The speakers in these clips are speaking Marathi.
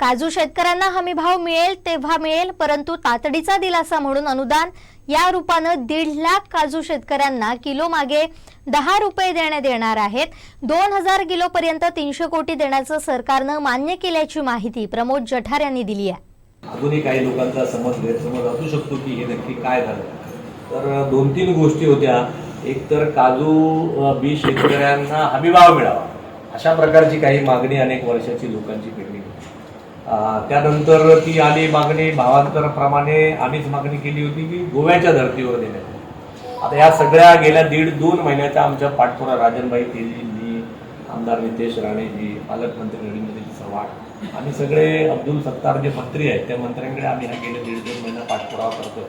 काजू शेतकऱ्यांना हमी भाव मिळेल तेव्हा मिळेल परंतु तातडीचा दिलासा म्हणून अनुदान या रूपानं दीड लाख काजू शेतकऱ्यांना किलो मागे दहा रुपये देण्यात येणार आहेत. दोन हजार किलो पर्यंत तीनशे कोटी देण्याचं सरकारनं मान्य केल्याची माहिती प्रमोद जठार यांनी दिली आहे. अजूनही काही लोकांचा समज गैरसमज असू शकतो की हे नक्की काय झालं. तर दोन तीन गोष्टी होत्या. एक तर काजू बी शेतकऱ्यांना हमीभाव मिळावा अशा प्रकारची काही मागणी अनेक वर्षाची लोकांची पेंडिंग त्यानंतर ती आली मागणी भावांतरप्रमाणे आम्हीच मागणी केली होती की गोव्याच्या धर्तीवर देण्यात आता या सगळ्या गेल्या दीड दोन महिन्याच्या आमच्या पाठपुरा राजनभाई तेजींनी आमदार नितेश राणेजी पालकमंत्री नरेंद्रजी चव्हाण आम्ही सगळे अब्दुल सत्तार जे मंत्री आहेत त्या मंत्र्यांकडे आम्ही हा गेले दीड दोन महिना पाठपुरावा करतो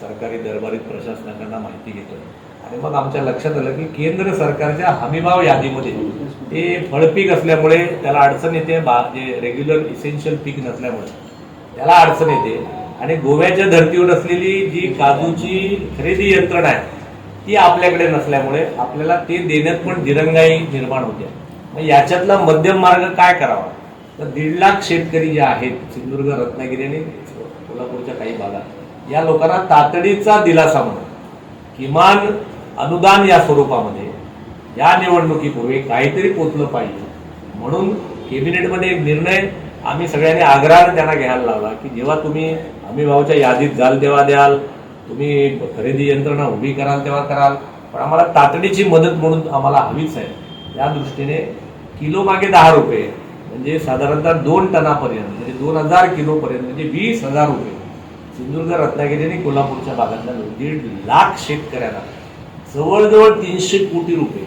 सरकारी दरबारीत प्रशासनाकडनं माहिती घेतो आणि मग आमच्या लक्षात आलं की केंद्र सरकारच्या हमीभाव यादीमध्ये ते फळपीक असल्यामुळे त्याला अडचण येते बा जे रेग्युलर इसेन्शियल पीक नसल्यामुळे. त्याला अडचण येते. आणि गोव्याच्या धर्तीवर असलेली जी काजूची खरेदी यंत्रणा आहे ती आपल्याकडे नसल्यामुळे आपल्याला ते देण्यात पण दिरंगाई निर्माण होते. मग याच्यातला मध्यम मार्ग काय करावा? तर दीड लाख शेतकरी जे आहेत सिंधुदुर्ग रत्नागिरी आणि कोल्हापूरच्या काही भागात या लोकांना तातडीचा दिलासा म्हणून किमान अनुदान या स्वरूपामध्ये या निवडणुकीपूर्वी काहीतरी पोचलं पाहिजे. म्हणून कॅबिनेटमध्ये एक निर्णय आम्ही सगळ्यांनी आग्रहाने त्यांना घ्यायला लावला की जेव्हा तुम्ही हमी भावाच्या यादीत जाल तेव्हा द्याल तुम्ही खरेदी यंत्रणा उभी कराल तेव्हा कराल. पण आम्हाला तातडीची मदत म्हणून आम्हाला हवीच आहे. या दृष्टीने किलो मागे दहा रुपये म्हणजे साधारणतः दोन टनापर्यंत म्हणजे दोन हजार किलोपर्यंत म्हणजे वीस हजार रुपये सिंधुदुर्ग रत्नागिरी आणि कोल्हापूरच्या भागातल्या दीड लाख शेतकऱ्यांना जवळजवळ तीनशे कोटी रुपये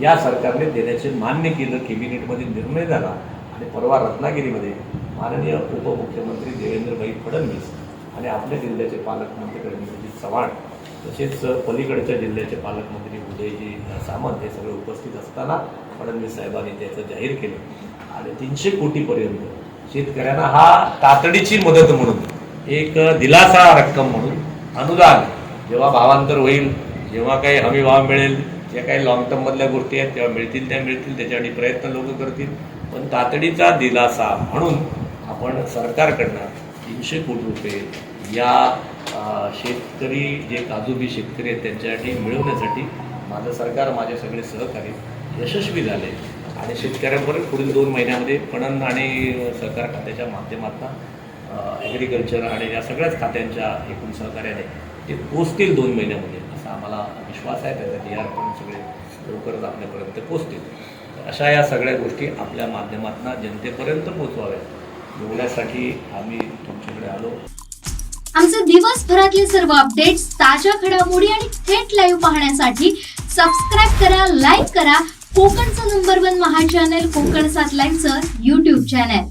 या सरकारने देण्याचे मान्य केलं कॅबिनेटमध्ये निर्णय झाला आणि परवा रत्नागिरीमध्ये माननीय उपमुख्यमंत्री देवेंद्रभाई फडणवीस आणि आपल्या जिल्ह्याचे पालकमंत्री रवींद्रजी चव्हाण तसेच पलीकडच्या जिल्ह्याचे पालकमंत्री उदयजी सामंत हे सगळे उपस्थित असताना फडणवीस साहेबांनी त्याचं जाहीर केलं. आणि तीनशे कोटीपर्यंत शेतकऱ्यांना हा तातडीची मदत म्हणून एक दिलासा रक्कम म्हणून अनुदान. जेव्हा भावांतर होईल जेव्हा काही हमी भाव मिळेल ज्या काही लॉंग टर्ममधल्या गोष्टी आहेत तेव्हा मिळतील त्या मिळतील त्याच्यासाठी प्रयत्न लोक करतील. पण तातडीचा दिलासा म्हणून आपण सरकारकडनं तीनशे कोटी रुपये या शेतकरी जे काजूबी शेतकरी आहेत त्यांच्यासाठी मिळवण्यासाठी माझं सरकार माझे सगळे सहकारी यशस्वी झाले. आणि शेतकऱ्यांपर्यंत पुढील दोन महिन्यामध्ये पणन आणि सहकार खात्याच्या माध्यमातून ॲग्रिकल्चर आणि या सगळ्याच खात्यांच्या एकूण सहकार्याने ते पोचतील दोन महिन्यामध्ये असा आम्हाला विश्वास आहे. त्याचा डी आर पण सगळे लवकरच आपल्यापर्यंत पोचतील. अशा या सगळ्या गोष्टी आपल्या माध्यमातून जनतेपर्यंत पोचवाव्यात. एवढ्यासाठी आम्ही तुमच्याकडे आलो. आमचे दिवसभरातले सर्व अपडेट्स ताज्या घडामोडी आणि थेट लाईव्ह पाहण्यासाठी सबस्क्राईब करा लाईक करा. कोकणचं number one Maha channel Konkan सात लाईव्हचं युट्यूब चॅनल